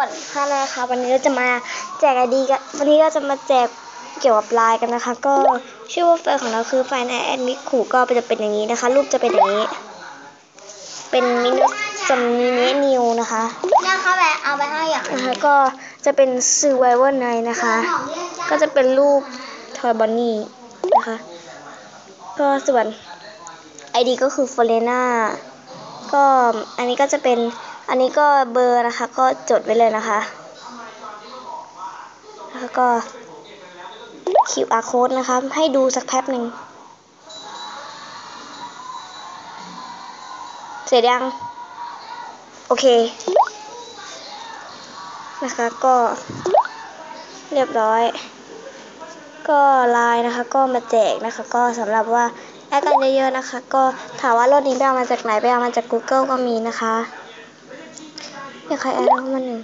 สวัสดีค่ะนะคะวันนี้เราจะมาแจกไอดีกันวันนี้เราจะมาแจกเกี่ยวกับไลน์กันนะคะ ก็ชื่อว่าไฟล์ของเราคือไฟล์ในแอดมิคูก็จะเป็นอย่างนี้นะคะ รูปจะเป็นอย่างนี้ เป็นมินิสมินินิวนะคะย่าเข้าไปเอาไปให้อย่างนะคะก็จะเป็นซูไวเวอร์ไนนะคะ ก็จะเป็นรูปทอยบอนนี่นะคะ ก็ส่วน ID ก็คือ f o r e n a ก็อันนี้ก็จะเป็น อันนี้ก็เบอร์นะคะ ก็จดไว้เลยนะคะแล้วก็ QR code นะคะ ให้ดูสักแป๊บหนึ่ง เสร็จยัง โอเค นะคะก็เรียบร้อย ก็ไลน์นะคะ ก็มาแจกนะคะ ก็สำหรับว่าแอดกันเยอะๆนะคะ ก็ถามว่ารถนี้ไปเอามาจากไหนไปเอามาจาก Google ก็มีนะคะ อยากใครแอดเข้ามาหนึ่ง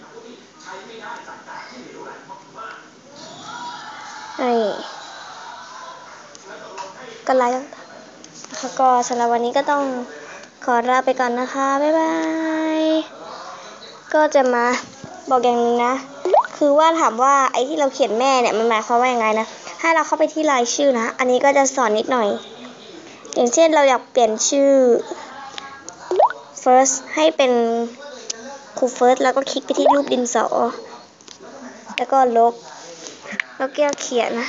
นี่ก็ไลน์นะคะก็สำหรับวันนี้ก็ต้องขอลาไปก่อนนะคะ บ๊ายบาย ก็จะมาบอกอย่างนึงนะ คือว่าถามว่าไอ้ที่เราเขียนแม่เนี่ยมันหมายความว่ายังไงนะให้เราเข้าไปที่รายชื่อนะ อันนี้ก็จะสอนนิดหน่อย อย่างเช่นเราอยากเปลี่ยนชื่อ first ให้เป็น ครู first แล้วก็คลิกไปที่รูปดินสอ แล้วก็ลบ แล้วก็เขียนนะ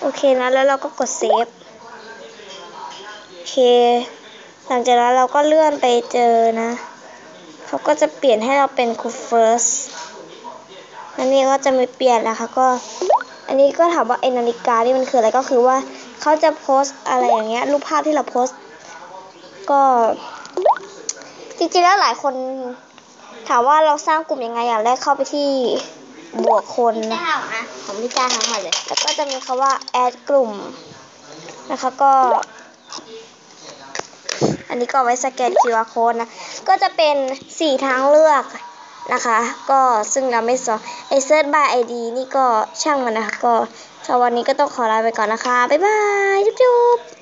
โอเคนะ แล้วเราก็กดเซฟ โอเค หลังจากนั้นเราก็เลื่อนไปเจอนะ เขาก็จะเปลี่ยนให้เราเป็นครู first อันนี้ก็จะไม่เปลี่ยนนะคะก็ อันนี้ก็ถามว่าไอนาฬิกานี่มันคืออะไรก็คือว่าเขาจะโพสต์อะไรอย่างเงี้ยรูปภาพที่เราโพสต์ก็จริงๆแล้วหลายคนถามว่าเราสร้างกลุ่มยังไงอย่างแรกเข้าไปที่บวกคนได้เอานะของพี่จ้าทั้งหมดเลยแล้วก็จะมีคำว่า add กลุ่มนะคะก็ อันนี้ก็ไว้สแกน QR code นะ ก็จะเป็น 4 ทางเลือก นะคะ ก็ซึ่งเราไม่สอนไอเซิร์ชบายไอดีนี่ก็ช่างมันนะคะ ก็สำหรับวันนี้ก็ต้องขอลาไปก่อนนะคะ บ๊ายบาย จุ๊บ